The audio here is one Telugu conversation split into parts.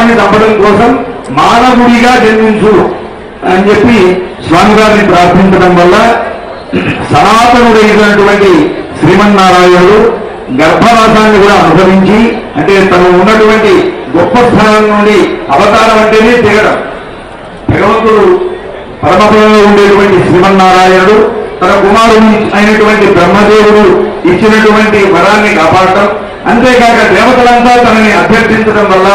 పాపాన్ని చంపడం కోసం మానవుడిగా జన్మించు అని చెప్పి స్వామివారిని ప్రార్థించడం వల్ల సనాతనుడైనటువంటి శ్రీమన్నారాయణుడు గర్భవాసాన్ని కూడా అనుభవించి అంటే తను ఉన్నటువంటి గొప్ప స్థానం నుండి అవతారం అంటేనే దిగడం భగవంతుడు పరమపదంలో ఉండేటువంటి శ్రీమన్నారాయణుడు తన కుమారుని అయినటువంటి బ్రహ్మదేవుడు ఇచ్చినటువంటి వరాన్ని కాపాడటం. అంతేకాక దేవతలంతా తనని అభ్యర్థించడం వల్ల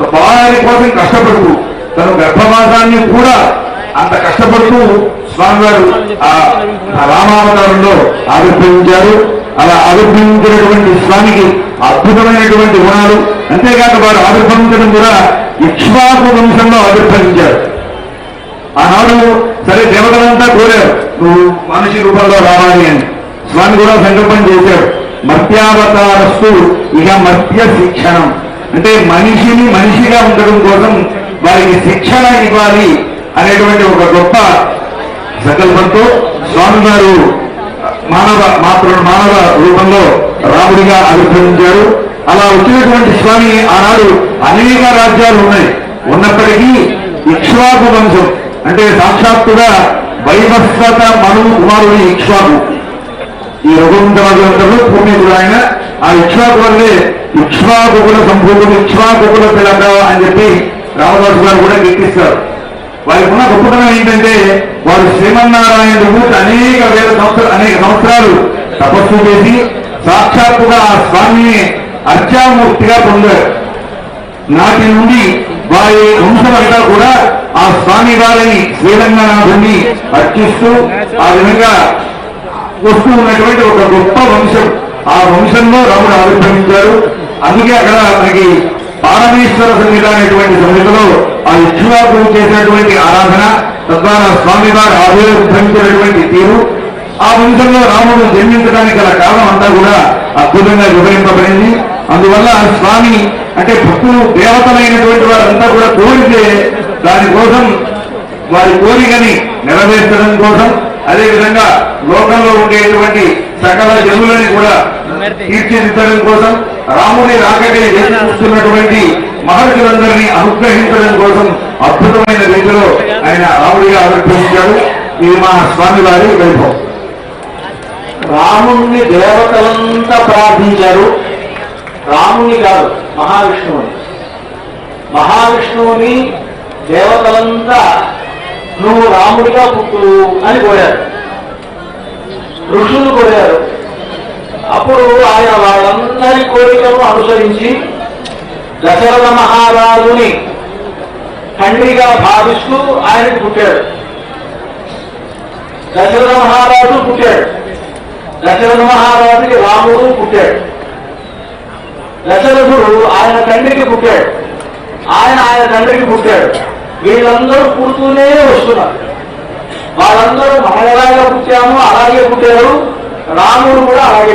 వారి కోసం కష్టపడుతూ తను గర్భవాసాన్ని కూడా అంత కష్టపడుతూ స్వామివారు ఆ రామావతారంలో ఆవిర్భవించారు. అలా ఆవిర్భవించినటువంటి స్వామికి అద్భుతమైనటువంటి గుణాలు. అంతేకాక వారు ఆవిర్భవించడం కూడా ఇక్ష్వాకు వంశంలో ఆవిర్భవించారు. ఆనాడు సరే దేవతలంతా కోరారు నువ్వు మనిషి రూపంలో రావాలి అని. స్వామి కూడా సంకల్పం చేశాడు మర్త్యావతారస్తు ఇక మర్త్య శిక్షణం అంటే మనిషిని మనిషిగా ఉండడం కోసం వారికి శిక్షణ ఇవ్వాలి అనేటువంటి ఒక గొప్ప సంకల్పంతో స్వామి గారు మానవ మాత్ర మానవ రూపంలో రాముడిగా ఆవిర్భవించారు అలా వచ్చినటువంటి స్వామి ఆనాడు అనేక రాజ్యాలు ఉన్నాయి. ఉన్నప్పటికీ ఇక్ష్వాకు వంశం అంటే సాక్షాత్తుగా వైవస్వత మను కుమారుడు ఇక్ష్వాకు. ఈ రఘువంతరాజు పూర్ణికుడు ఆయన ఆ ఇక్ష్వాకు వల్లే ఇక్ష్వాకుల సంభూతుడు ఇక్ష్వాకుల పిలక అని చెప్పి రామదాసు గారు కూడా కీర్తిస్తారు వారికి ఉన్న గొప్పతనం ఏంటంటే వారు శ్రీమన్నారాయణుడు అనేక వేల సంవత్సరాలు అనేక సంవత్సరాలు తపస్సు చేసి సాక్షాత్తుగా ఆ స్వామిని అర్చామూర్తిగా పొందారు. నాటి నుండి వారి వంశమంతా కూడా ఆ స్వామి వారిని శ్రీరంగనాథుని అర్చిస్తూ ఆ విధంగా వస్తూ ఉన్నటువంటి ఒక గొప్ప వంశం. ఆ వంశంలో రాముడు ఆవిర్భవించారు అందుకే అక్కడ అతనికి పారమేశ్వర సన్నిధి అనేటువంటి సన్నిధిలో ఆ ఇచ్చువాకు చేసినటువంటి ఆరాధన తద్వారా స్వామి వారు ఆవిర్భవించినటువంటి తీరు. ఆ వంశంలో రాముడు జన్మించడానికి గల కారణం అంతా కూడా అద్భుతంగా వివరింపబడింది. అందువల్ల స్వామి అంటే భక్తులు దేవతలైనటువంటి వారంతా కూడా కోరితే దానికోసం వారి కోరికని నెరవేర్చడం కోసం అదేవిధంగా లోకంలో ఉండేటువంటి సకల జనులని కూడా తీర్చిదిద్దడం కోసం రాముడి రాకటే చూస్తున్నటువంటి మహర్షులందరినీ అనుగ్రహించడం కోసం అద్భుతమైన రీతిలో ఆయన రాముడిగా ఆవిర్భవించాడు. ఇది మా స్వామి వారి వైభవం. రాముణ్ణి దేవతలంతా ప్రార్థించారు. రాముని కాదు మహావిష్ణువుని. మహావిష్ణువుని దేవతలంతా నువ్వు రాముడిగా పుట్టు అని కోరారు. ఋషులు అప్పుడు ఆయన వాళ్ళందరి కోరికలను అనుసరించి దశరథ మహారాజుని తండ్రిగా భావిస్తూ ఆయన పుట్టాడు. దశరథ మహారాజు పుట్టాడు. దశరథ మహారాజుకి రాముడు పుట్టాడు. దశరథుడు ఆయన తండ్రికి పుట్టాడు. ఆయన ఆయన తండ్రికి పుట్టాడు. వీళ్ళందరూ పుడుతూనే వస్తున్నారు. వాళ్ళందరూ మనం ఎలాగా అలాగే పుట్టారు. రాముడు కూడా అలాగే